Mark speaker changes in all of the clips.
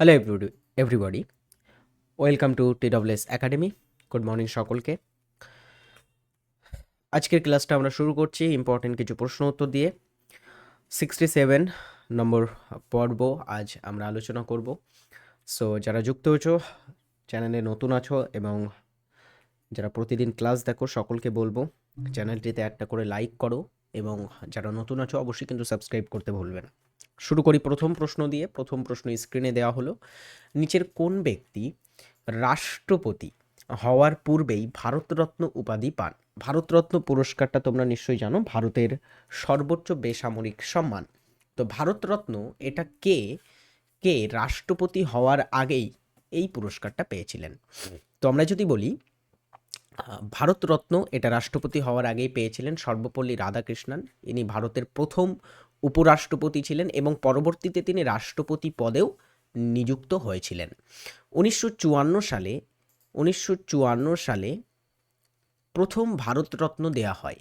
Speaker 1: Hello everybody everybody welcome to TWS academy good morning সকলকে। আজকের ক্লাসটা আমরা শুরু করছি ইম্পর্টেন্ট কিছু প্রশ্ন উত্তর দিয়ে। সিক্সটি সেভেন নম্বর পর্ব আজ আমরা আলোচনা করব। সো যারা যুক্ত হয়েছো, চ্যানেলে নতুন আছো এবং যারা প্রতিদিন ক্লাস দেখো, সকলকে বলব, চ্যানেলটিতে একটা করে লাইক করো এবং যারা নতুন আছো, অবশ্যই কিন্তু সাবস্ক্রাইব করতে ভুলবে না। শুরু করি প্রথম প্রশ্ন দিয়ে। প্রথম প্রশ্ন স্ক্রিনে দেওয়া হলো। নিচের কোন ব্যক্তি রাষ্ট্রপতি হওয়ার পূর্বেই ভারতরত্ন উপাধি পান? ভারতরত্ন পুরস্কারটা তোমরা নিশ্চয়ই জানো, ভারতের সর্বোচ্চ বেসামরিক সম্মান। তো ভারতরত্ন এটা কে? কে রাষ্ট্রপতি হওয়ার আগেই এই পুরস্কারটা পেয়েছিলেন। তো আমরা যদি বলি, ভারতরত্ন এটা রাষ্ট্রপতি হওয়ার আগেই পেয়েছিলেন সর্বপল্লী রাধাকৃষ্ণন। ইনি ভারতের প্রথম উপরাষ্ট্রপতি ছিলেন এবং পরবর্তীতে তিনি রাষ্ট্রপতি পদেও নিযুক্ত হয়েছিলেন। উনিশশো চুয়ান্ন সালে, উনিশশো চুয়ান্ন সালে প্রথম ভারতরত্ন দেয়া হয়।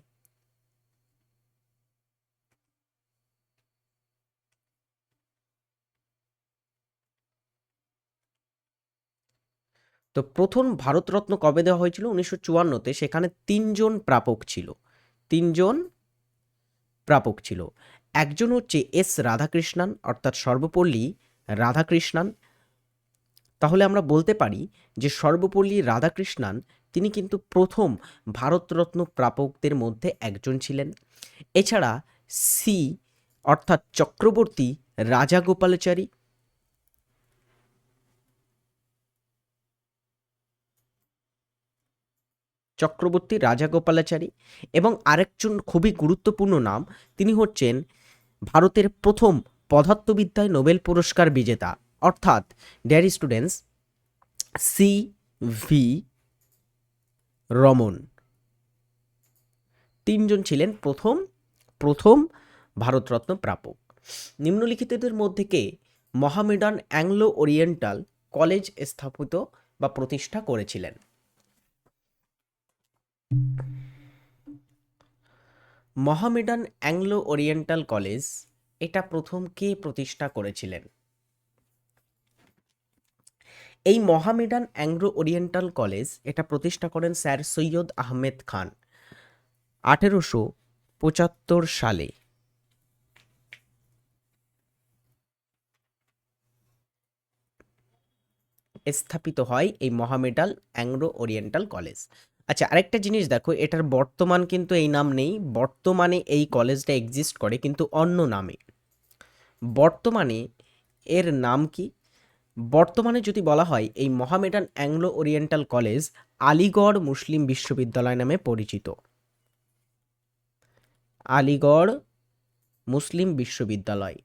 Speaker 1: তো প্রথম ভারতরত্ন কবে দেওয়া হয়েছিল? উনিশশো চুয়ান্নতে। সেখানে তিনজন প্রাপক ছিল। তিনজন প্রাপক ছিল। একজন হচ্ছে এস রাধাকৃষ্ণন, অর্থাৎ সর্বপল্লী রাধাকৃষ্ণন। তাহলে আমরা বলতে পারি যে সর্বপল্লী রাধাকৃষ্ণান, তিনি কিন্তু প্রথম ভারতরত্ন প্রাপকদের মধ্যে একজন ছিলেন। এছাড়া সি, অর্থাৎ চক্রবর্তী রাজাগোপালাচারী। চক্রবর্তী রাজাগোপালাচারী এবং আরেকজন খুবই গুরুত্বপূর্ণ নাম, তিনি হচ্ছেন ভারতের প্রথম পদার্থবিদ্যায় নোবেল পুরস্কার বিজেতা, অর্থাৎ dear students C V Raman. তিনজন ছিলেন প্রথম প্রথম ভারতরত্ন প্রাপক। নিম্নলিখিতদের মধ্যে কে? মহামেডান অ্যাংলো ওরিয়েন্টাল কলেজ স্থাপিত বা প্রতিষ্ঠা করেছিলেন। মহামেডান অ্যাংলো ওরিয়েন্টাল কলেজ এটা প্রথম কে প্রতিষ্ঠা করেছিলেন? এই মহামেডান অ্যাংলো ওরিয়েন্টাল কলেজ এটা প্রতিষ্ঠা করেন স্যার সৈয়দ আহমেদ খান আঠেরোশো পঁচাত্তর সালে। স্থাপিত হয় এই মহামেডাল অ্যাংলো ওরিয়েন্টাল কলেজ। আচ্ছা আরেকটা জিনিস দেখো, এটার বর্তমান কিন্তু এই নাম নেই, বর্তমানে এই কলেজটা এক্সিস্ট করে কিন্তু অন্য নামে। বর্তমানে এর নাম কি? বর্তমানে যদি বলা হয়, এই Mohammedan Anglo Oriental College Aligarh Muslim বিশ্ববিদ্যালয় নামে পরিচিত। আলিগড় মুসলিম বিশ্ববিদ্যালয়।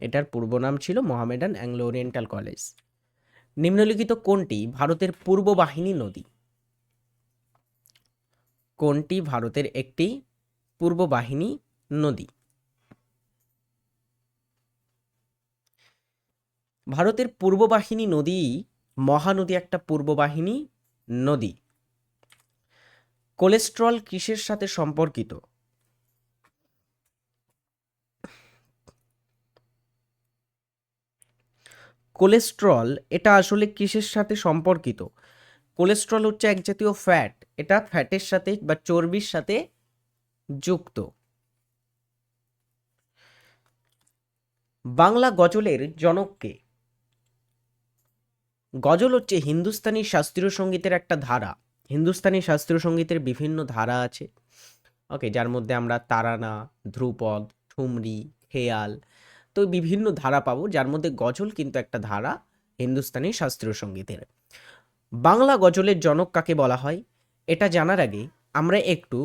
Speaker 1: এটার পূর্ব নাম ছিল মোহামেডান অ্যাংলো ওরিয়েন্টাল কলেজ। নিম্নলিখিত কোনটি ভারতের পূর্ব বাহিনী নদী? কোনটি ভারতের একটি পূর্ব বাহিনী নদী? ভারতের পূর্ব বাহিনী নদী মহানদী একটা পূর্ব বাহিনী নদী। কোলেস্ট্রল কিসের সাথে সম্পর্কিত? কোলেস্ট্রল, এটা আসলে কিসের সাথে সম্পর্কিত? কোলেস্ট্রল হচ্ছে এক জাতীয় ফ্যাট এটা ফ্যাটের সাথে বা চর্বির সাথে যুক্ত। বাংলা গজলের জনককে। গজল হচ্ছে হিন্দুস্তানি শাস্ত্রীয় সঙ্গীতের একটা ধারা। হিন্দুস্তানি শাস্ত্রীয় সঙ্গীতের বিভিন্ন ধারা আছে। ওকে যার মধ্যে আমরা তারানা, ধ্রুপদ, ঠুমরি, খেয়াল তো বিভিন্ন ধারা পাবো, যার মধ্যে গজল কিন্তু একটা ধারা হিন্দুস্তানি শাস্ত্রীয় সঙ্গীতের। বাংলা গজলের জনক কাকে বলা হয়? এটা জানার আগে আমরা একটু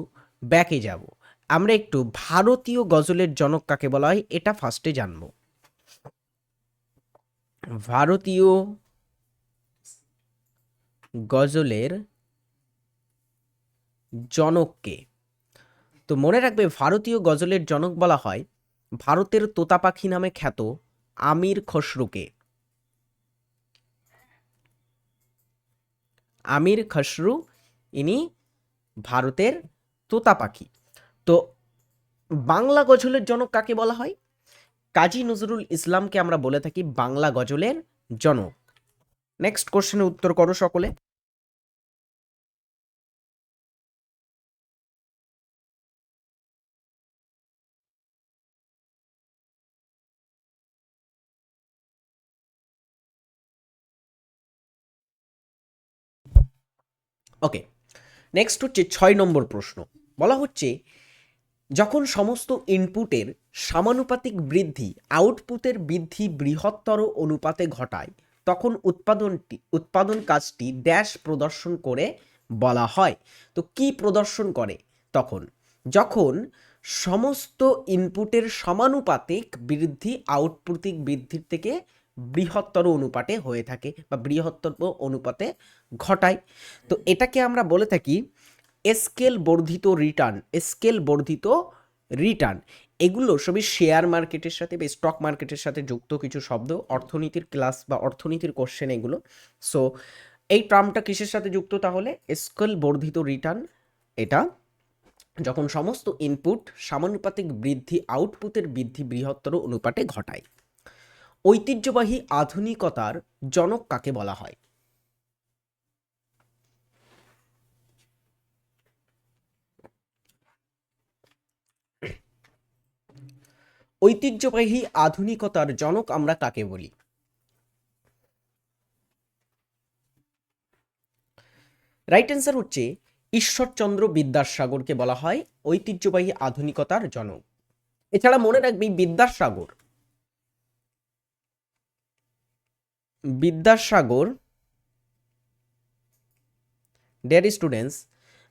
Speaker 1: ব্যাকে যাব। আমরা একটু ভারতীয় গজলের জনক কাকে বলা হয় এটা ফার্স্টে জানব। ভারতীয় গজলের জনককে। তো মনে রাখবে ভারতীয় গজলের জনক বলা হয় ভারতের তোতা পাখি নামে খ্যাত আমির খসরুকে। আমির খসরু, ইনি ভারতের তোতা পাখি। তো বাংলা গজলের জনক কাকে বলা হয়? কাজী নজরুল ইসলামকে আমরা বলে থাকি বাংলা গজলের জনক। নেক্সট কোশ্চেনের উত্তর করো সকলে। ওকে নেক্সট হচ্ছে ছয় নম্বর প্রশ্ন। বলা হচ্ছে, যখন সমস্ত ইনপুটের সমানুপাতিক বৃদ্ধি আউটপুটের বৃদ্ধি বৃহত্তর অনুপাতে ঘটায়, তখন উৎপাদনটি, উৎপাদন কাজটি ড্যাশ প্রদর্শন করে বলা হয়। তো কি প্রদর্শন করে? তখন, যখন সমস্ত ইনপুটের সমানুপাতিক বৃদ্ধি আউটপুটিক বৃদ্ধির থেকে বৃহত্তর অনুপাতে হয়ে থাকে বা বৃহত্তর অনুপাতে ঘটায়। তো এটাকে আমরা বলে থাকি স্কেল বর্ধিত রিটার্ন স্কেল বর্ধিত রিটার্ন এগুলো সবই শেয়ার মার্কেটের সাথে বা স্টক মার্কেটের সাথে যুক্ত কিছু শব্দ, অর্থনীতির ক্লাস বা অর্থনীতির কোশ্চেন এগুলো। সো এই টার্মটা কিসের সাথে যুক্ত তাহলে? স্কেল বর্ধিত রিটার্ন এটা যখন সমস্ত ইনপুট সামানুপাতিক বৃদ্ধি আউটপুটের বৃদ্ধি বৃহত্তর অনুপাতে ঘটায়। ঐতিহ্যবাহী আধুনিকতার জনক কাকে বলা হয়? ঐতিহ্যবাহী আধুনিকতার জনক আমরা কাকে বলি? রাইট অ্যান্সার হচ্ছে ঈশ্বরচন্দ্র বিদ্যাসাগরকে বলা হয় ঐতিহ্যবাহী আধুনিকতার জনক। এছাড়া মনে রাখবি বিদ্যাসাগর। বিদ্যাসাগর ডেয়ার স্টুডেন্টস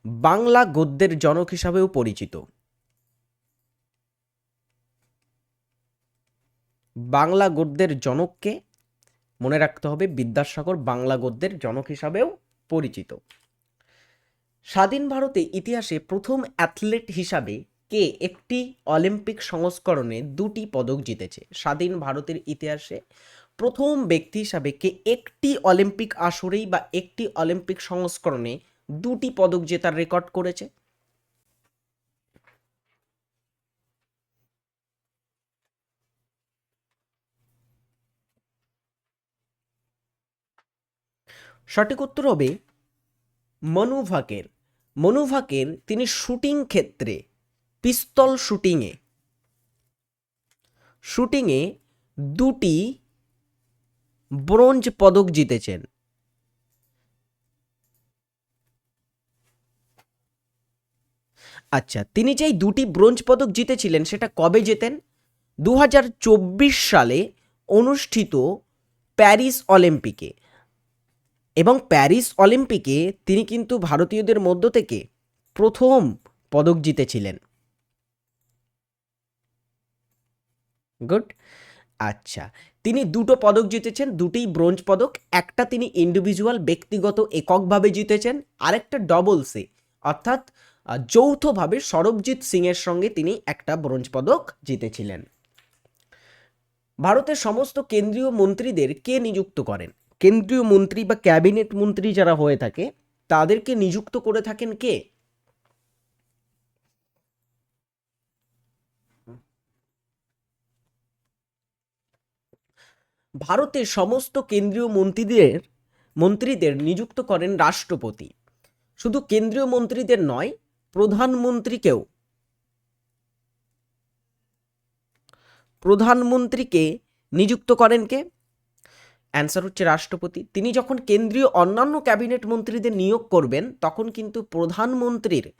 Speaker 1: বাংলা গদ্যের জনক হিসাবেও পরিচিত। বাংলা গদ্যের জনককে মনে রাখতে হবে, বিদ্যাসাগর বাংলা গদ্যের জনক হিসাবেও পরিচিত। স্বাধীন ভারতে ইতিহাসে প্রথম অ্যাথলেট হিসাবে কে একটি অলিম্পিক সংস্করণে দুটি পদক জিতেছে? স্বাধীন ভারতের ইতিহাসে প্রথম ব্যক্তি হিসাবে কে একটি অলিম্পিক আসরেই বা একটি অলিম্পিক সংস্করণে দুটি পদক জেতার রেকর্ড করেছে? সঠিক উত্তর হবে মনু ভাকের। মনু ভাকের তিনি শুটিং ক্ষেত্রে পিস্তল শুটিংয়ে শুটিংয়ে দুটি ব্রোঞ্জ পদক জিতেছেন। আচ্ছা তিনি যেই দুটি ব্রোঞ্জ পদক জিতেছিলেন, সেটা কবে জেতেন? দু হাজার চব্বিশ সালে অনুষ্ঠিত প্যারিস অলিম্পিকে। এবং প্যারিস অলিম্পিকে তিনি কিন্তু ভারতীয়দের মধ্য থেকে প্রথম পদক জিতেছিলেন। গুড। আচ্ছা তিনি দুটো পদক জিতেছেন, দুটিই ব্রোঞ্জ পদক। একটা তিনি ইন্ডিভিজুয়াল ব্যক্তিগত, এককভাবে জিতেছেন, আরেকটা ডবলসে অর্থাৎ যৌথভাবে সরবজিৎ সিংয়ের সঙ্গে তিনি একটা ব্রোঞ্জ পদক জিতেছিলেন। ভারতের সমস্ত কেন্দ্রীয় মন্ত্রীদের কে নিযুক্ত করেন? কেন্দ্রীয় মন্ত্রী বা ক্যাবিনেট মন্ত্রী যারা হয়ে থাকে, তাদেরকে নিযুক্ত করে থাকেন কে? ভারতের সমস্ত কেন্দ্রীয় মন্ত্রীদের মন্ত্রীদের নিযুক্ত করেন রাষ্ট্রপতি। শুধু কেন্দ্রীয় মন্ত্রীদের নয়, প্রধানমন্ত্রীকেও। প্রধানমন্ত্রীকে নিযুক্ত করেন কে? অ্যান্সার হচ্ছে রাষ্ট্রপতি। তিনি যখন কেন্দ্রীয় অন্যান্য ক্যাবিনেট মন্ত্রীদের নিয়োগ করবেন, তখন কিন্তু প্রধানমন্ত্রীর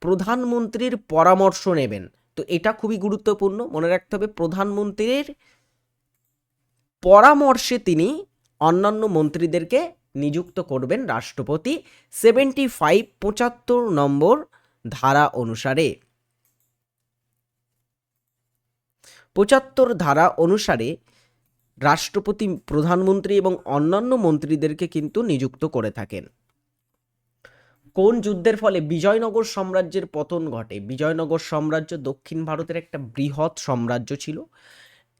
Speaker 1: প্রধানমন্ত্রীর পরামর্শ নেবেন। তো এটা খুবই গুরুত্বপূর্ণ। মনে রাখতে হবে, প্রধানমন্ত্রীর পরামর্শে তিনি অন্যান্য মন্ত্রীদেরকে নিযুক্ত করবেন রাষ্ট্রপতি। সেভেন্টি ফাইভ পঁচাত্তর নম্বর ধারা অনুসারে। পঁচাত্তর ধারা অনুসারে রাষ্ট্রপতি, প্রধানমন্ত্রী এবং অন্যান্য মন্ত্রীদেরকে কিন্তু নিযুক্ত করে থাকেন। কোন যুদ্ধের ফলে বিজয়নগর সাম্রাজ্যের পতন ঘটে? বিজয়নগর সাম্রাজ্য দক্ষিণ ভারতের একটা বৃহৎ সাম্রাজ্য ছিল।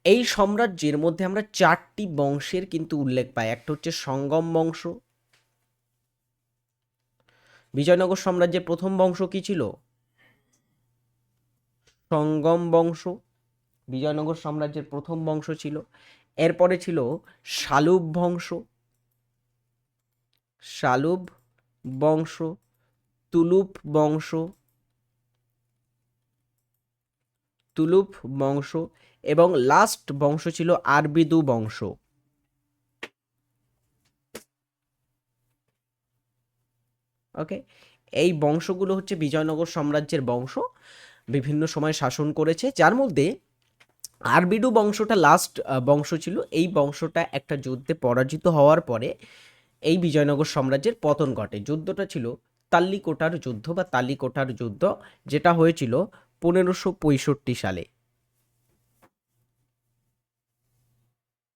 Speaker 1: এই সাম্রাজ্যের মধ্যে আমরা চারটি বংশের কিন্তু উল্লেখ পাই। একটা হচ্ছে সঙ্গম বংশ। বিজয়নগর সাম্রাজ্যের প্রথম বংশ কি ছিল? সঙ্গম বংশ। বিজয়নগর সাম্রাজ্যের প্রথম বংশ ছিল। এরপরে ছিল শালুব বংশ। শালুব বংশ, তুলুপ বংশ তুলুপ বংশ এবং লাস্ট বংশ ছিল আরবিদু বংশ। ওকে? এই বংশগুলো হচ্ছে বিজয়নগর সাম্রাজ্যের বংশ, বিভিন্ন সময় শাসন করেছে। যার মধ্যে আরবিডু বংশটা লাস্ট বংশ ছিল। এই বংশটা একটা যুদ্ধে পরাজিত হওয়ার পরে এই বিজয়নগর সাম্রাজ্যের পতন ঘটে। যুদ্ধটা ছিল তাল্লিকোটার যুদ্ধ বা তালিকোটার যুদ্ধ, যেটা হয়েছিল পনেরোশো পঁয়ষট্টি সালে।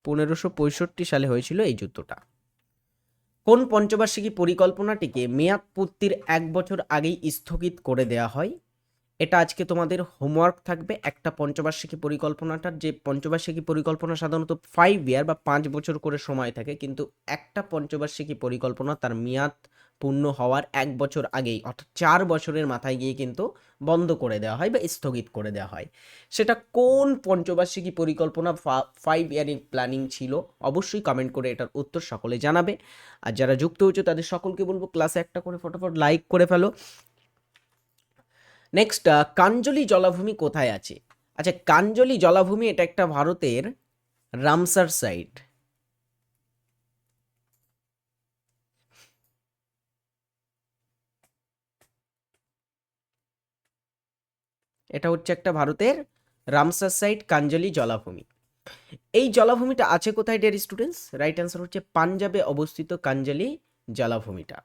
Speaker 1: পনেরোশো পঁয়ষট্টি সালে হয়েছিল এই যুদ্ধটা। কোন পঞ্চবার্ষিকী পরিকল্পনাটিকে মেয়াদ পূর্তির এক বছর আগেই স্থগিত করে দেয়া হয়? এটা আজকে তোমাদের হোমওয়ার্ক থাকবে। একটা পঞ্চবার্ষিকী পরিকল্পনাটার যে পঞ্চবার্ষিকী পরিকল্পনা সাধারণত ফাইভ ইয়ার বা পাঁচ বছর করে সময় থাকে, কিন্তু একটা পঞ্চবার্ষিকী পরিকল্পনা তার মেয়াদ পূর্ণ হওয়ার এক বছর আগেই, অর্থাৎ চার বছরের মাথায় গিয়ে কিন্তু বন্ধ করে দেওয়া হয় বা স্থগিত করে দেওয়া হয়। সেটা কোন পঞ্চবার্ষিকী পরিকল্পনা ফাইভ ইয়ারিং প্ল্যানিং ছিল, অবশ্যই কমেন্ট করে এটার উত্তর সকলে জানাবে। আর যারা যুক্ত হয়েছে তাদের সকলকে বলব ক্লাসে একটা করে ফটোফট লাইক করে ফেলো। নেক্সট কাঞ্জলি জলাভূমি কোথায় আছে? আচ্ছা কাঞ্জলি জলাভূমি এটা একটা ভারতের রামসার সাইট এটা হচ্ছে একটা ভারতের রামসার সাইট কাঞ্জলি জলাভূমি এই জলাভূমিটা আছে কোথায় ডিয়ার স্টুডেন্টস রাইট অ্যান্সার হচ্ছে পাঞ্জাবে অবস্থিত কাঞ্জলি জলাভূমিটা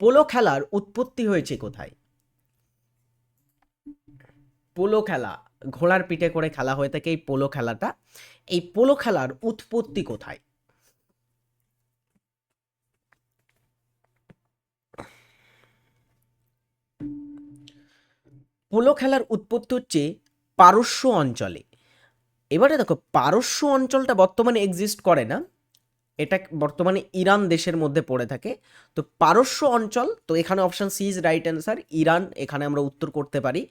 Speaker 1: পোলো খেলার উৎপত্তি হয়েছে কোথায়? পোলো খেলা, ঘোড়ার পিঠে করে খেলা হয়ে থাকে এই পোলো খেলাটা। এই পোলো খেলার উৎপত্তি কোথায়? পোলো খেলার উৎপত্তি হচ্ছে পারস্য অঞ্চলে। এবারে দেখো, পারস্য অঞ্চলটা বর্তমানে এক্সিস্ট করে না। এটা বর্তমানে ইরান দেশের মধ্যে পড়ে থাকে। তো পারস্য অঞ্চল, তো এখানে option C is right answer Iran, এখানে আমরা উত্তর করতে পারি।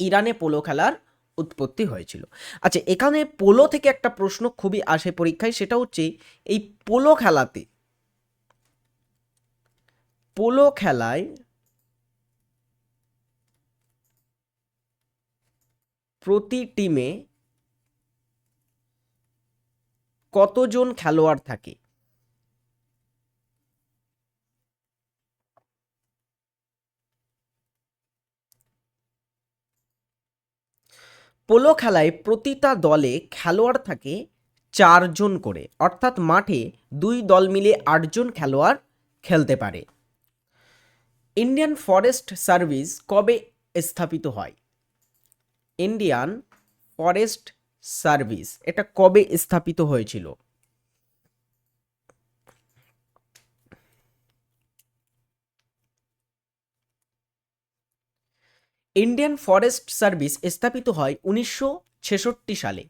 Speaker 1: ইরানে পোলো খেলার উৎপত্তি হয়েছিল। আচ্ছা এখানে পোলো থেকে একটা প্রশ্ন খুবই আসে পরীক্ষায়, সেটা হচ্ছে এই পোলো খেলাতে, পোলো খেলায় প্রতি টিমে কতজন খেলোয়াড় থাকে? পোলো খেলায় প্রতিটা দলে খেলোয়াড় থাকে চারজন করে। অর্থাৎ মাঠে দুই দল মিলে আটজন খেলোয়াড় খেলতে পারে। ইন্ডিয়ান ফরেস্ট সার্ভিস কবে স্থাপিত হয়? ইন্ডিয়ান ফরেস্ট সার্ভিস, এটা কবে স্থাপিত হয়েছিল? ইন্ডিয়ান ফরেস্ট সার্ভিস স্থাপিত হয় উনিশশো ছেষট্টি সালে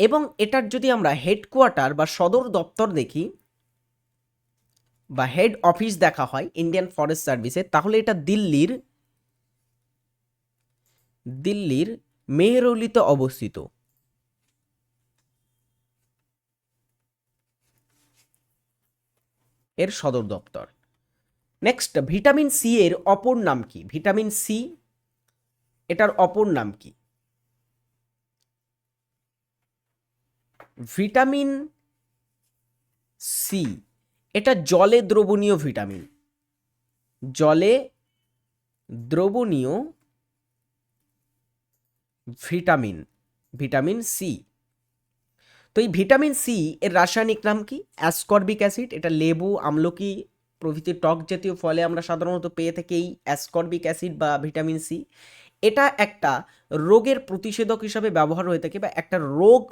Speaker 1: এবং এটার যদি আমরা হেডকোয়ার্টার বা সদর দপ্তর দেখি বা হেড অফিস দেখা হয় ইন্ডিয়ান ফরেস্ট সার্ভিসে তাহলে এটা দিল্লির দিল্লির মেহরৌলিতে অবস্থিত। এর সদর দপ্তর। নেক্সট ভিটামিন সি এর অপর নাম কি? ভিটামিন সি এটার অপর নাম কি? Vitamin C. এটা জলে দ্রবণীয় ভিটামিন। জলে দ্রবণীয় ভিটামিন ভিটামিন সি তো এই ভিটামিন সি এর রাসায়নিক নাম কি? Ascorbic acid. এটা লেবু, আমলকি প্রভৃতি টক জাতীয় ফলে আমরা সাধারণত পেয়ে থাকি এই অ্যাসকর্বিক অ্যাসিড বা ভিটামিন সি এটা একটা রোগের প্রতিষেধক হিসাবে ব্যবহার হয়ে থাকে বা একটা রোগ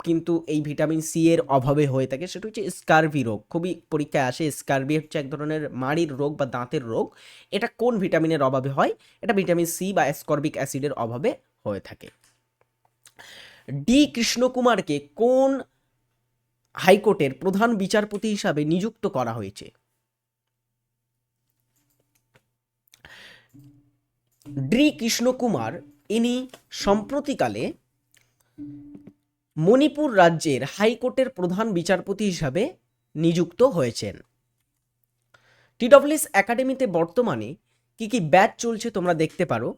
Speaker 1: কিন্তু এই ভিটামিন সি এর অভাবে হয়ে থাকে। সেটা হচ্ছে স্কারভি রোগ। খুবই পরীক্ষায় আসে, স্কারভি হচ্ছে এক ধরনের মাড়ির রোগ বা দাঁতের রোগ। এটা কোন ভিটামিনের অভাবে হয়? এটা ভিটামিন সি বা অ্যাসকর্বিক অ্যাসিডের অভাবে হয়ে থাকে। ডি কৃষ্ণকুমারকে কোন হাইকোর্টের প্রধান বিচারপতি হিসাবে নিযুক্ত করা হয়েছে? ডি কৃষ্ণকুমার ইনি সম্প্রতিকালে মণিপুর রাজ্যের হাইকোর্টের প্রধান বিচারপতি হিসাবে নিযুক্ত হয়েছেন। টিডব্লিউএস একাডেমিতে বর্তমানে কি কি ব্যাচ চলছে তোমরা দেখতে পারো।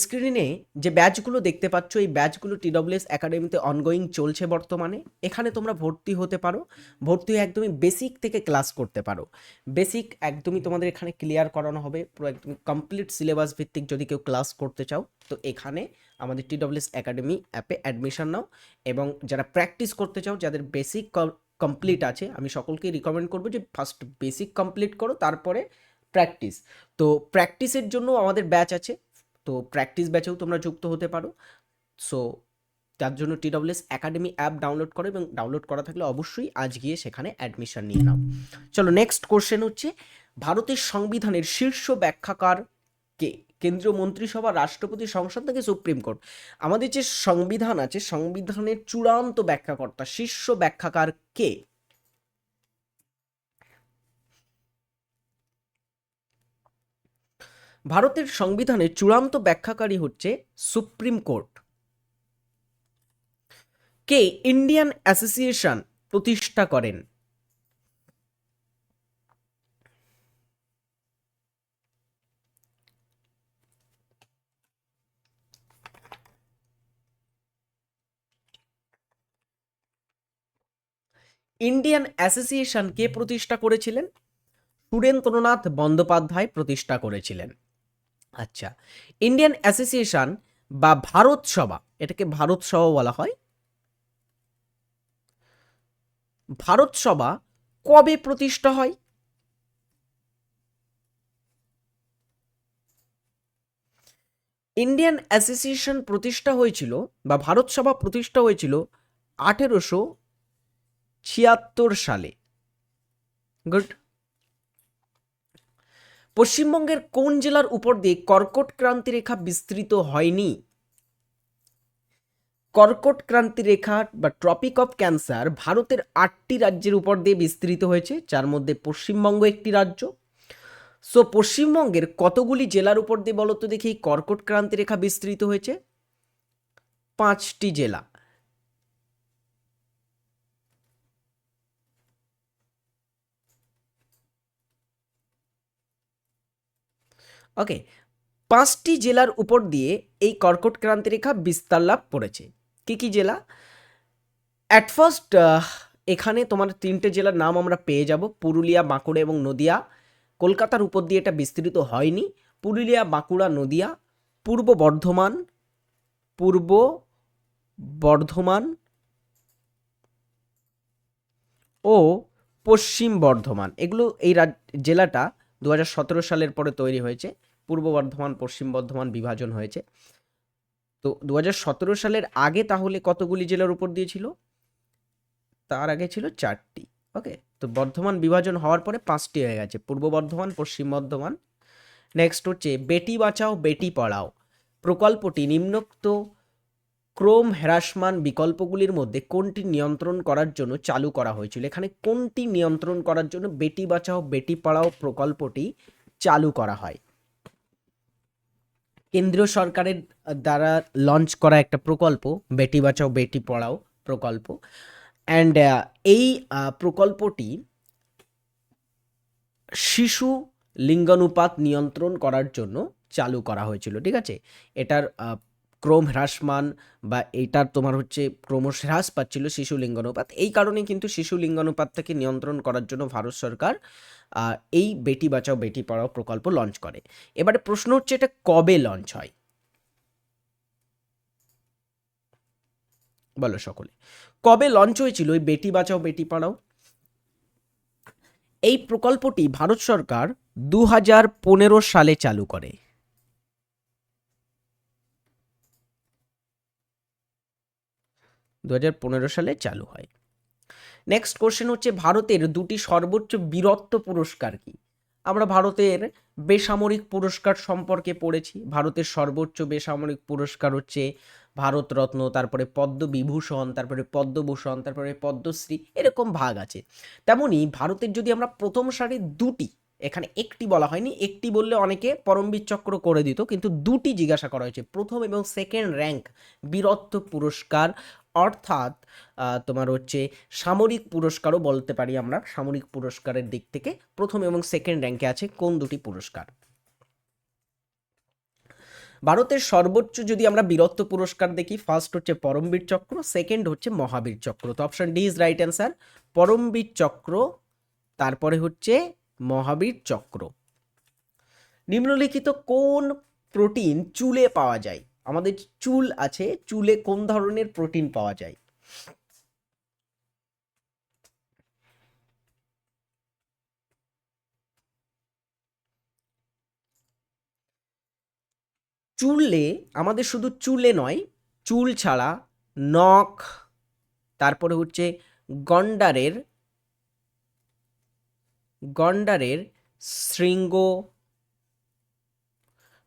Speaker 1: স্ক্রিনে যে ব্যাচগুলো দেখতে পাচ্ছ, এই ব্যাচগুলো টিডব্লিউএস একাডেমিতে অনগোয়িং চলছে বর্তমানে। এখানে তোমরা ভর্তি হতে পারো। ভর্তি হয়ে একদমই বেসিক থেকে ক্লাস করতে পারো। বেসিক একদমই তোমাদের এখানে ক্লিয়ার করানো হবে। পুরো একদম কমপ্লিট সিলেবাস ভিত্তিক যদি কেউ ক্লাস করতে চাও, তো এখানে আমাদের টিডব্লিউএস একাডেমি অ্যাপে অ্যাডমিশন নাও এবং যারা প্র্যাকটিস করতে চাও, যাদের বেসিক কমপ্লিট আছে, আমি সকলকেই রিকমেন্ড করব যে ফার্স্ট বেসিক কমপ্লিট করো, তারপরে প্র্যাকটিস তো প্র্যাকটিসের জন্য আমাদের ব্যাচ আছে। তো প্র্যাকটিস ব্যাচেও তোমরা যুক্ত হতে পারো। সো তার জন্য T TWS academy app download করো এবং ডাউনলোড করা থাকলে অবশ্যই আজ গিয়ে সেখানে অ্যাডমিশন নিয়ে নাও। চলো নেক্সট কোশ্চেন হচ্ছে, ভারতের সংবিধানের শীর্ষ ব্যাখ্যাকার কে? কেন্দ্রীয় মন্ত্রিসভা, রাষ্ট্রপতি, সংসদ থেকে সুপ্রিম কোর্ট? আমাদের যে সংবিধান আছে, সংবিধানের চূড়ান্ত ব্যাখ্যাকর্তা, শীর্ষ ব্যাখ্যাকার কে? ভারতের সংবিধানের চূড়ান্ত ব্যাখ্যাকারী হচ্ছে সুপ্রিম কোর্ট। কে ইন্ডিয়ান অ্যাসোসিয়েশন প্রতিষ্ঠা করেন? ইন্ডিয়ান অ্যাসোসিয়েশন কে প্রতিষ্ঠা করেছিলেন? সুরেন্দ্রনাথ বন্দ্যোপাধ্যায় প্রতিষ্ঠা করেছিলেন। আচ্ছা ইন্ডিয়ান অ্যাসোসিয়েশন বা ভারত সভা, এটাকে ভারত সভা বলা হয়। ভারত সভা কবে প্রতিষ্ঠা হয়? ইন্ডিয়ান অ্যাসোসিয়েশন প্রতিষ্ঠা হয়েছিল বা ভারত সভা প্রতিষ্ঠা হয়েছিল আঠেরোশো ছিয়াত্তর সালে। গুড পশ্চিমবঙ্গের কোন জেলার উপর দিয়ে কর্কট ক্রান্তি রেখা বিস্তৃত হয়নি? কর্কট ক্রান্তি রেখা বা ট্রপিক অফ ক্যান্সার ভারতের আটটি রাজ্যের উপর দিয়ে বিস্তৃত হয়েছে, যার মধ্যে পশ্চিমবঙ্গ একটি রাজ্য। সো পশ্চিমবঙ্গের কতগুলি জেলার উপর দিয়ে বলো তো দেখি কর্কট ক্রান্তি রেখা বিস্তৃত হয়েছে? পাঁচটি জেলা। ওকে, পাঁচটি জেলার উপর দিয়ে এই কর্কট ক্রান্তি রেখা বিস্তার লাভ করেছে। কী কী জেলা? অ্যাট ফার্স্ট এখানে তোমার তিনটে জেলার নাম আমরা পেয়ে যাব, পুরুলিয়া, বাঁকুড়া এবং নদিয়া। কলকাতার উপর দিয়ে এটা বিস্তৃত হয়নি। পুরুলিয়া, বাঁকুড়া, নদিয়া, পূর্ব বর্ধমান পূর্ব বর্ধমান ও পশ্চিম বর্ধমান। এগুলো এই জেলাটা দু হাজার সতেরো সালের পরে তৈরি হয়েছে। পূর্ব বর্ধমান, পশ্চিম বর্ধমান বিভাজন হয়েছে। তো দু হাজার সতেরো সালের আগে তাহলে কতগুলি জেলার উপর দিয়েছিল তার আগে ছিল চারটি, ওকে? তো বর্ধমান বিভাজন হওয়ার পরে পাঁচটি হয়ে গেছে, পূর্ব বর্ধমান, পশ্চিম বর্ধমান। নেক্সট হচ্ছে বেটি বাঁচাও, বেটি পড়াও। প্রকল্পটি নিম্নোক্ত ক্রোম হ্রাসমান বিকল্পগুলির মধ্যে কোনটি নিয়ন্ত্রণ করার জন্য চালু করা হয়েছিল? এখানে কোনটি নিয়ন্ত্রণ করার জন্য বেটি বাঁচাও, বেটি পড়াও প্রকল্পটি চালু করা হয়? কেন্দ্রীয় সরকারের দ্বারা লঞ্চ করা একটা প্রকল্প, বেটি বাঁচাও, বেটি পড়াও প্রকল্প। অ্যান্ড এই প্রকল্পটি শিশু লিঙ্গানুপাত নিয়ন্ত্রণ করার জন্য চালু করা হয়েছিল, ঠিক আছে? এটার ক্রম হ্রাসমান বা এইটার তোমার হচ্ছে ক্রমশ হ্রাস পাচ্ছিল শিশু লিঙ্গানুপাত। এই কারণে কিন্তু শিশু লিঙ্গানুপাতটাকে নিয়ন্ত্রণ করার জন্য ভারত সরকার এই বেটি বাঁচাও, বেটি পড়াও প্রকল্প লঞ্চ করে। এবারে প্রশ্ন হচ্ছে এটা কবে লঞ্চ হয়? বলো সকলে। কবে লঞ্চ হয়েছিল ওই বেটি বাঁচাও, বেটি পড়াও? এই প্রকল্পটি ভারত সরকার দু হাজার পনেরো সালে চালু করে। দু হাজার পনেরো সালে চালু হয়। নেক্সট কোশ্চেন হচ্ছে, ভারতের দুটি সর্বোচ্চ বীরত্ব পুরস্কার কি? আমরা ভারতের বেসামরিক পুরস্কার সম্পর্কে পড়েছি। ভারতের সর্বোচ্চ বেসামরিক পুরস্কার হচ্ছে ভারতরত্ন, তারপরে পদ্মবিভূষণ, তারপরে পদ্মভূষণ, তারপরে পদ্মশ্রী, এরকম ভাগ আছে। তেমনি ভারতের যদি আমরা প্রথম সারির দুটি, এখানে একটি বলা হয়নি, একটি বললে অনেকে পরমবীর চক্র করে দিত, কিন্তু দুটি জিজ্ঞাসা করা হয়েছে। প্রথম এবং সেকেন্ড র্যাঙ্ক বীরত্ব পুরস্কার অর্থাৎ তোমার হচ্ছে সামরিক পুরস্কারও বলতে পারি আমরা, সামরিক পুরস্কারের দিক থেকে প্রথম এবং সেকেন্ড র্যাঙ্কে আছে কোন দুটি পুরস্কার? ভারতের সর্বোচ্চ যদি আমরা বীরত্ব পুরস্কার দেখি ফার্স্ট হচ্ছে পরমবীর চক্র সেকেন্ড হচ্ছে মহাবীর চক্র। তো option D is right answer Paramvir Chakra, তারপরে হচ্ছে মহাবীর চক্র। নিম্নলিখিত কোন প্রোটিন চুলে পাওয়া যায়? আমাদের চুল আছে, চুলে কোন ধরনের প্রোটিন পাওয়া যায়? চুলে, আমাদের শুধু চুলে নয়, চুল ছাড়া নখ, তারপরে হচ্ছে গন্ডারের গন্ডারের শৃঙ্গ,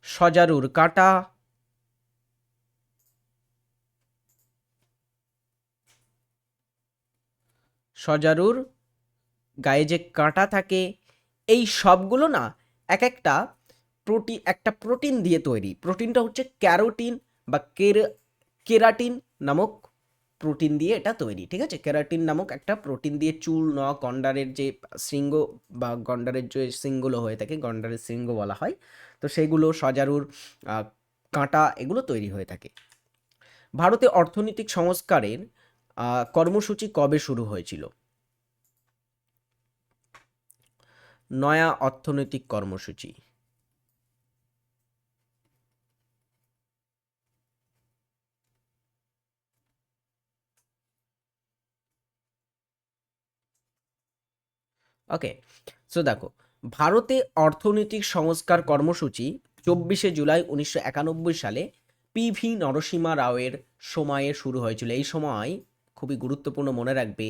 Speaker 1: সজারুর কাঁটা সজারুর গায়ে যে কাঁটা থাকে, এই সবগুলো না এক একটা প্রোটি, একটা প্রোটিন দিয়ে তৈরি। প্রোটিনটা হচ্ছে ক্যারোটিন বা কেরাটিন নামক প্রোটিন দিয়ে এটা তৈরি, ঠিক আছে? কেরাটিন নামক একটা প্রোটিন দিয়ে চুল, নখ, গন্ডারের যে শৃঙ্গ বা গন্ডারের যে শৃঙ্গগুলো হয়ে থাকে, গন্ডারের শৃঙ্গ বলা হয়, তো সেগুলো সজারুর কাঁটা এগুলো তৈরি হয়ে থাকে। ভারতে অর্থনৈতিক সংস্কারের কর্মসূচি কবে শুরু হয়েছিল? নয়া অর্থনৈতিক কর্মসূচি। ওকে সো দেখো, ভারতে অর্থনৈতিক সংস্কার কর্মসূচি চব্বিশে জুলাই উনিশশো একানব্বই সালে পিভি নরসিমা রাওয়ের সময়ে শুরু হয়েছিল। এই সময় খুবই গুরুত্বপূর্ণ মনে রাখবে,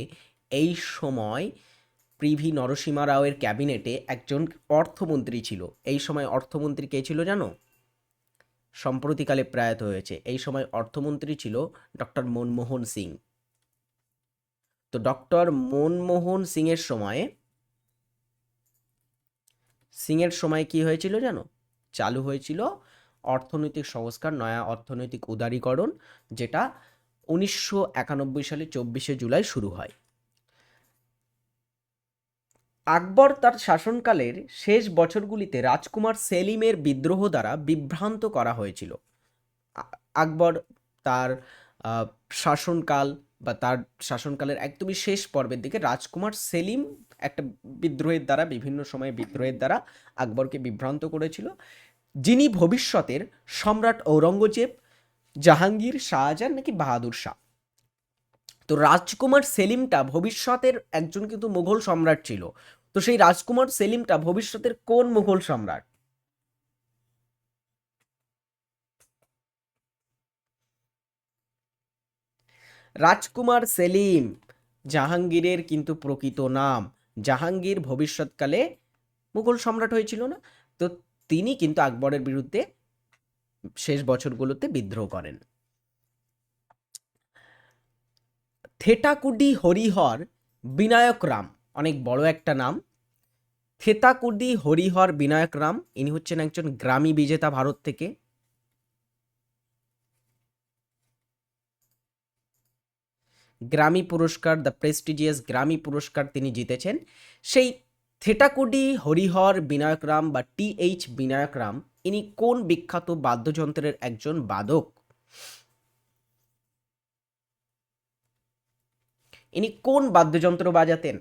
Speaker 1: এই সময় পিভি নরসিমা রাওয়ের ক্যাবিনেটে একজন অর্থমন্ত্রী ছিল। এই সময় অর্থমন্ত্রী কে ছিল জানো? সম্প্রতিকালে প্রয়াত হয়েছে। এই সময় অর্থমন্ত্রী ছিল ডক্টর মনমোহন সিং। তো ডক্টর মনমোহন সিংয়ের সময়ে, সিংয়ের সময় কি হয়েছিল জানো? চালু হয়েছিল অর্থনৈতিক সংস্কার, নয়া অর্থনৈতিক উদারীকরণ, যেটা উনিশশো একানব্বই সালে চব্বিশে জুলাই শুরু হয়। আকবর তার শাসনকালের শেষ বছরগুলিতে রাজকুমার সেলিমের বিদ্রোহ দ্বারা বিভ্রান্ত করা হয়েছিল। আকবর তার শাসনকাল বা তার শাসনকালের একদমই শেষ পর্বের দিকে রাজকুমার সেলিম একটা বিদ্রোহের দ্বারা, বিভিন্ন সময়ে বিদ্রোহের দ্বারা আকবরকে বিভ্রান্ত করেছিল। যিনি ভবিষ্যতের সম্রাট ঔরঙ্গজেব জাহাঙ্গীর শাহজাহান নাকি বাহাদুর শাহ? তো রাজকুমার সেলিমটা ভবিষ্যতের একজন কিন্তু মুঘল সম্রাট ছিল। তো সেই রাজকুমার সেলিমটা ভবিষ্যতের কোন মুঘল সম্রাট? রাজকুমার সেলিম, জাহাঙ্গীরের কিন্তু প্রকৃত নাম। জাহাঙ্গীর ভবিষ্যৎকালে মুঘল সম্রাট হয়েছিল না? তো তিনি কিন্তু আকবরের বিরুদ্ধে শেষ বছরগুলোতে বিদ্রোহ করেন। থেটাকুডি হরিহর বিনায়ক রাম, অনেক বড় একটা নাম। থেতাকুডি হরিহর বিনায়ক রাম, ইনি হচ্ছেন একজন গ্রামী বিজেতা ভারত থেকে। গ্রামী পুরস্কার, দ্য প্রেস্টিজিয়াস গ্রামী পুরস্কার তিনি জিতেছেন। সেই থেটাকুডি, হরিহর, বিনায়ক রাম বা টি এইচ বিনায়ক রাম, ইনি কোন বিখ্যাত বাদ্যযন্ত্রের একজন বাদক? ইনি কোন বাদ্যযন্ত্র বাজাতেন?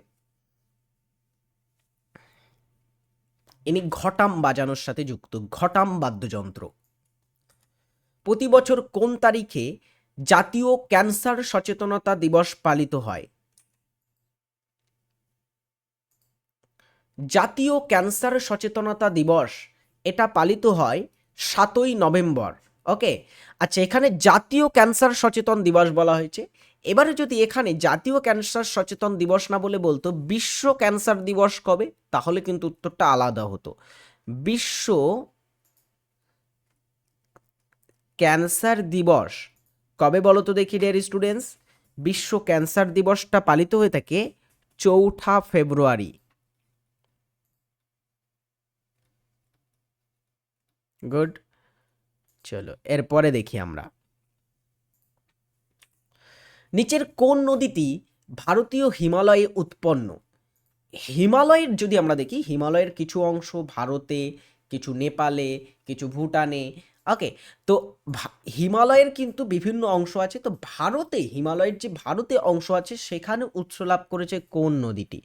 Speaker 1: ইনি ঘটাম বাজানোর সাথে যুক্ত, ঘটাম বাদ্যযন্ত্র। প্রতি বছর কোন তারিখে জাতীয় ক্যান্সার সচেতনতা দিবস পালিত হয়? জাতীয় ক্যান্সার সচেতনতা দিবস। এটা পালিত হয় সাতই নভেম্বর। ওকে? আচ্ছা এখানে জাতীয় ক্যান্সার সচেতন দিবস বলা হয়েছে। এবারে যদি এখানে জাতীয় ক্যান্সার সচেতন দিবস না বলে বলতো, বিশ্ব ক্যান্সার দিবস কবে? তাহলে কিন্তু উত্তরটা আলাদা হতো। বিশ্ব ক্যান্সার দিবস। কবে বলো তো দেখি ডিয়ার স্টুডেন্টস বিশ্ব ক্যান্সার দিবসটা পালিত হয়ে থাকে চৌঠা ফেব্রুয়ারি। গুড চলো, এরপরে দেখি আমরা। নিচের কোন নদীটি ভারতীয় হিমালয়ে উৎপন্ন? হিমালয়ের যদি আমরা দেখি, হিমালয়ের কিছু অংশ ভারতে, কিছু নেপালে, কিছু ভুটানে ওকে তো হিমালয়ের কিন্তু বিভিন্ন অংশ আছে, তো ভারতে, হিমালয়ের যে ভারতে অংশ আছে, সেখানে উৎস লাভ করেছে কোন নদীটি?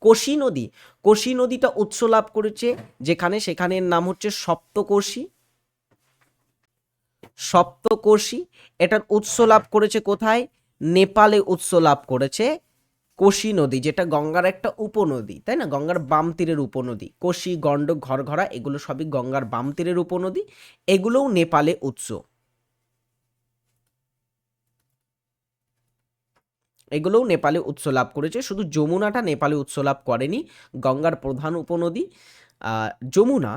Speaker 1: কোশি নদী। কোশি নদীটা উৎস লাভ করেছে যেখানে, সেখানের নাম হচ্ছে সপ্তকোশী। সপ্তকোশী, এটার উৎস লাভ করেছে কোথায়? নেপালে উৎস লাভ করেছে কোশি নদী, যেটা গঙ্গার একটা উপনদী, তাই না? গঙ্গার বাম তীরের উপনদী। কোশি গণ্ডক ঘরঘরা, এগুলো সবই গঙ্গার বাম তীরের উপনদী, এগুলোও নেপালে উৎস। এগুলোও নেপালে উৎস লাভ করেছে। শুধু যমুনাটা নেপালে উৎস লাভ করেনি, গঙ্গার প্রধান উপনদী। যমুনা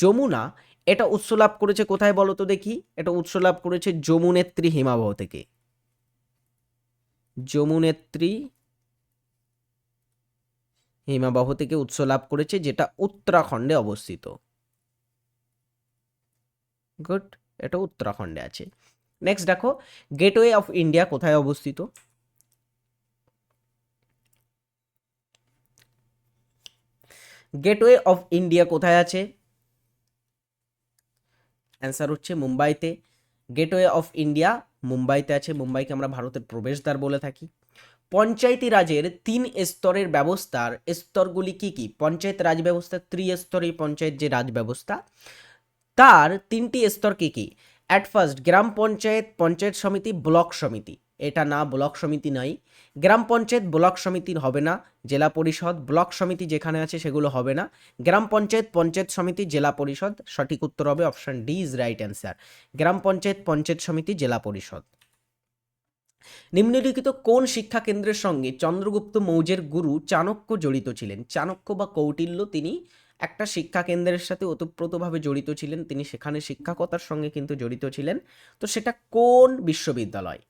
Speaker 1: যমুনা, এটা উৎস লাভ করেছে কোথায় বলো তো দেখি? এটা উৎস লাভ করেছে যমুনেত্রী হিমাবহ থেকে। যমুনেত্রী হিমাবহ থেকে উৎস লাভ করেছে যেটা উত্তরাখণ্ডে অবস্থিত। গুড, এটা উত্তরাখণ্ডে আছে। নেক্সট দেখো গেটওয়ে অফ ইন্ডিয়া কোথায় অবস্থিত? গেটওয়ে অফ ইন্ডিয়া কোথায় আছে? অ্যান্সার হচ্ছে মুম্বাইতে। গেটওয়ে অফ ইন্ডিয়া মুম্বাইতে আছে। মুম্বাইকে আমরা ভারতের প্রবেশদ্বার বলে থাকি। পঞ্চায়েতি রাজের তিন স্তরের ব্যবস্থার স্তরগুলি কি কি? পঞ্চায়েত রাজ ব্যবস্থা, ত্রিস্তরীয় পঞ্চায়েত যে রাজ ব্যবস্থা, তার তিনটি স্তর কি কি? অ্যাট ফার্স্ট গ্রাম পঞ্চায়েত পঞ্চায়েত সমিতি ব্লক সমিতি এটা না ব্লক সমিতি নয় গ্রাম পঞ্চায়েত ব্লক সমিতির হবে না জেলা পরিষদ ব্লক সমিতি যেখানে আছে সেগুলো হবে না গ্রাম পঞ্চায়েত পঞ্চায়েত সমিতি জেলা পরিষদ সঠিক উত্তর হবে option D is right answer গ্রাম পঞ্চায়েত পঞ্চায়েত সমিতি জেলা পরিষদ নিম্নলিখিত কোন শিক্ষা কেন্দ্রের সঙ্গে চন্দ্রগুপ্ত মৌর্যের গুরু চাণক্য জড়িত ছিলেন? চাণক্য বা কৌটিল্য তিনি একটা শিক্ষা কেন্দ্রের সাথে ওতপ্রোতভাবে জড়িত ছিলেন। তিনি সেখানে শিক্ষকতার সঙ্গে কিন্তু জড়িত ছিলেন। তো সেটা কোন বিশ্ববিদ্যালয়?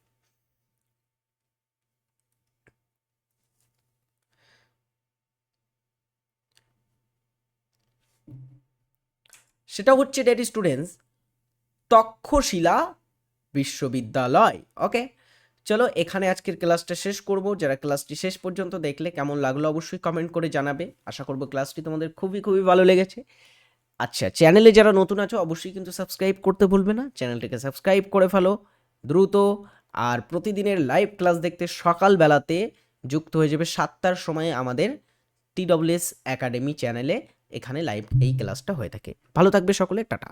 Speaker 1: সেটা হচ্ছে ডেডি স্টুডেন্টস তক্ষশিলা বিশ্ববিদ্যালয় ওকে চলো এখানে আজকের ক্লাসটা শেষ করব। যারা ক্লাসটি শেষ পর্যন্ত দেখলে কেমন লাগল অবশ্যই কমেন্ট করে জানাবে। আশা করব ক্লাসটি তোমাদের খুবই খুবই ভালো লেগেছে। আচ্ছা চ্যানেলে যারা নতুন আছো অবশ্যই কিন্তু সাবস্ক্রাইব করতে ভুলবে না। চ্যানেলটিকে সাবস্ক্রাইব করে ফেলো দ্রুত। আর প্রতিদিনের লাইভ ক্লাস দেখতে সকালবেলাতে যুক্ত হয়ে যাবে সাতটার সময় আমাদের টিডব্লিউএস একাডেমি চ্যানেলে এখানে লাইভ এই ক্লাসটা হয়ে থাকে। ভালো থাকবে সকলে, টাটা।